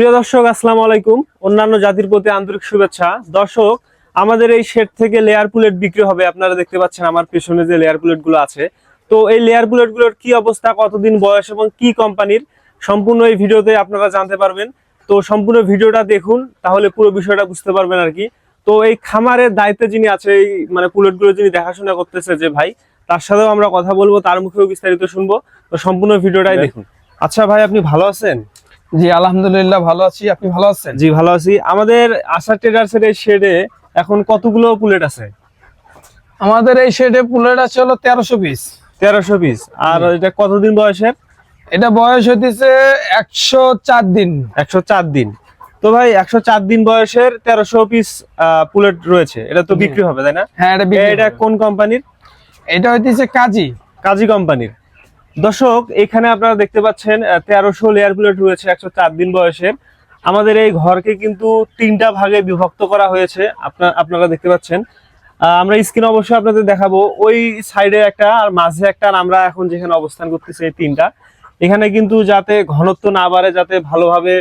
প্রিয় দর্শক আসসালামু আলাইকুম। অন্যান্য জাতির প্রতি আন্তরিক শুভেচ্ছা। দর্শক আমাদের এই শেড থেকে লেয়ার পুলেট বিক্রি হবে। আপনারা দেখতে পাচ্ছেন আমার পেছনে যে লেয়ার পুলেটগুলো আছে। তো এই লেয়ার পুলেটগুলোর কি অবস্থা কতদিন বয়স এবং কি কোম্পানির সম্পূর্ণ এই ভিডিওতে আপনারা জানতে পারবেন। তো সম্পূর্ণ ভিডিওটা দেখুন তাহলে পুরো বিষয়টা বুঝতে পারবেন আর কি। তো এই খামারের দায়িত্বে যিনি আছে এই মানে পুলেটগুলো যিনি দেখাশোনা করতেছে যে ভাই তার সাথেও আমরা কথা বলব তার মুখেও বিস্তারিত শুনব। তো সম্পূর্ণ ভিডিওটাই দেখুন। আচ্ছা ভাই আপনি ভালো আছেন? জি আলহামদুলিল্লাহ ভালো আছি। আপনি ভালো আছেন? জি ভালো আছি। আমাদের আশা ট্রেডার্স এর এই শেডে এখন কতগুলো পুলেট আছে? আমাদের এই শেডে পুলেট আছে হলো তেরোশো পিস তেরোশো পিস আর এটা কতদিন বয়সের? এটা বয়স হইতেছে একশো চার দিন। একশো চার দিন। তো ভাই একশো চার দিন বয়সের তেরোশো পিস পুলেট রয়েছে। এটা তো বিক্রি হবে তাই না? হ্যাঁ এটা এটা কোন কোম্পানির এটা হইতেছে কাজী। কাজী কোম্পানির দর্শক, এখানে আপনারা দেখতে পাচ্ছেন তেরোশো লেয়ার প্লেট রয়েছে, একশো চার দিন বয়সের আমাদের এই ঘরকে কিন্তু তিনটা ভাগে বিভক্ত করা হয়েছে আপনার আপনারা দেখতে পাচ্ছেন। আমরা স্ক্রিন অবশ্যই আপনাদের দেখাবো। ওই সাইডে একটা আর মাঝে একটা, আর আমরা এখন যেখানে অবস্থান করতেছি এই তিনটা। এখানে কিন্তু যাতে ঘনত্ব না বাড়ে, যাতে ভালোভাবে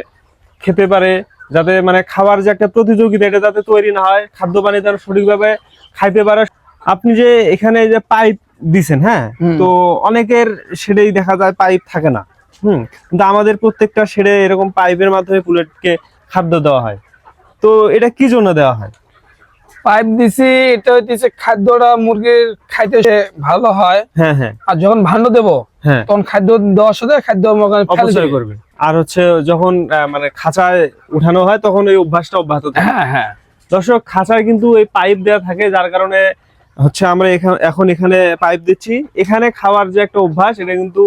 খেতে পারে, যাতে মানে খাবার যে একটা প্রতিযোগিতা, এটা যাতে তৈরি না হয় খাদ্য পানি তারা সঠিকভাবে খাইতে পারে। আপনি যে এখানে যে পাইপ দিছেন হ্যাঁ? তো অনেকের শেডেই দেখা যায় পাইপ থাকে না। হুম কিন্তু আমাদের প্রত্যেকটা শেডে এরকম পাইপের মাধ্যমে পুলেটকে খাদ্য দেওয়া হয়। তো এটা কি জন্য দেওয়া হয়? পাইপ দিছি এটা হইতেছে খাদ্যটা মুরগির খাইতে ভালো হয়। হ্যাঁ হ্যাঁ। আর যখন ভাণ্ড দেবো হ্যাঁ। তখন খাদ্য দেওয়ার সাথে খাদ্য অপচয় করবে। আর হচ্ছে যখন মানে খাঁচায় উঠানো হয় তখন এই অভ্যাসটা অব্যাহত থাকে। হ্যাঁ হ্যাঁ। দর্শক খাঁচায় কিন্তু এই পাইপ দেওয়া থাকে যার কারণে হচ্ছে আমরা এখানে এখন পাইপ দিচ্ছি। এখানে খাওয়ার যে একটা অভ্যাস, এটা কিন্তু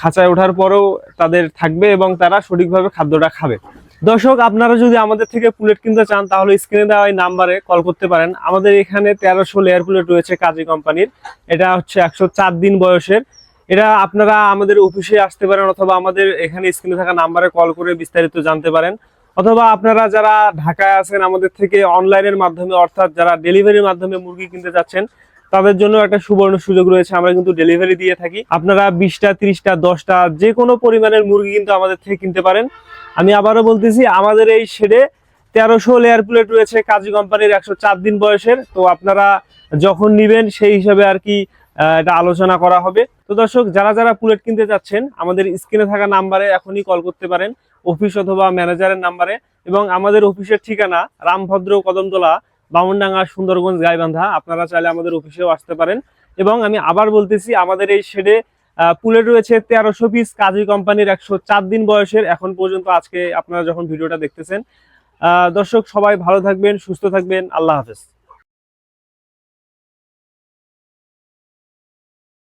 খাঁচায় ওঠার পরেও তাদের থাকবে এবং তারা সঠিকভাবে খাদ্যটা খাবে। দর্শক, আপনারা যদি আমাদের থেকে পুলেট কিনতে চান, তাহলে স্ক্রিনে দেওয়া এই নাম্বারে কল করতে পারেন। আমাদের এখানে তেরোশো লেয়ার পুলেট রয়েছে কাজী কোম্পানির এটা হচ্ছে একশো চার দিন বয়সের। এটা আপনারা আমাদের অফিসে আসতে পারেন অথবা আমাদের এখানে স্ক্রিনে থাকা নাম্বারে কল করে বিস্তারিত জানতে পারেন। অথবা আপনারা যারা ঢাকায় আছেন আমাদের থেকে অনলাইনের মাধ্যমে, অর্থাৎ যারা ডেলিভারির মাধ্যমে মুরগি কিনতে যাচ্ছেন, তাদের জন্য একটা সুবর্ণ সুযোগ রয়েছে। আমরা কিন্তু ডেলিভারি দিয়ে থাকি। আপনারা বিশটা, ত্রিশটা, দশটা যে কোনো পরিমাণের মুরগি কিন্তু আমাদের থেকে কিনতে পারেন। আমি আবারও বলতেছি, আমাদের এই শেডে তেরোশো লেয়ার প্লেট রয়েছে। কাজী কোম্পানির একশো চার দিন বয়সের। তো আপনারা যখন নিবেন, সেই হিসাবে আর কি এটা আলোচনা করা হবে। তো দর্শক, যারা যারা পুলেট কিনতে যাচ্ছেন, আমাদের স্ক্রিনে থাকা নাম্বারে এখনই কল করতে পারেন অফিস অথবা ম্যানেজারের নাম্বারে। এবং আমাদের অফিসের ঠিকানা রামভদ্র কদমতলা, বামনডাঙ্গা, সুন্দরগঞ্জ, গাইবান্ধা। আপনারা চাইলে আমাদের অফিসেও আসতে পারেন। এবং আমি আবার বলতেছি, আমাদের এই শেডে পুলেট রয়েছে তেরোশো পিস কাজী কোম্পানির একশো চার দিন বয়সের। এখন পর্যন্ত আজকে আপনারা যখন ভিডিওটা দেখতেছেন দর্শক, সবাই ভালো থাকবেন, সুস্থ থাকবেন। আল্লাহ হাফেজ।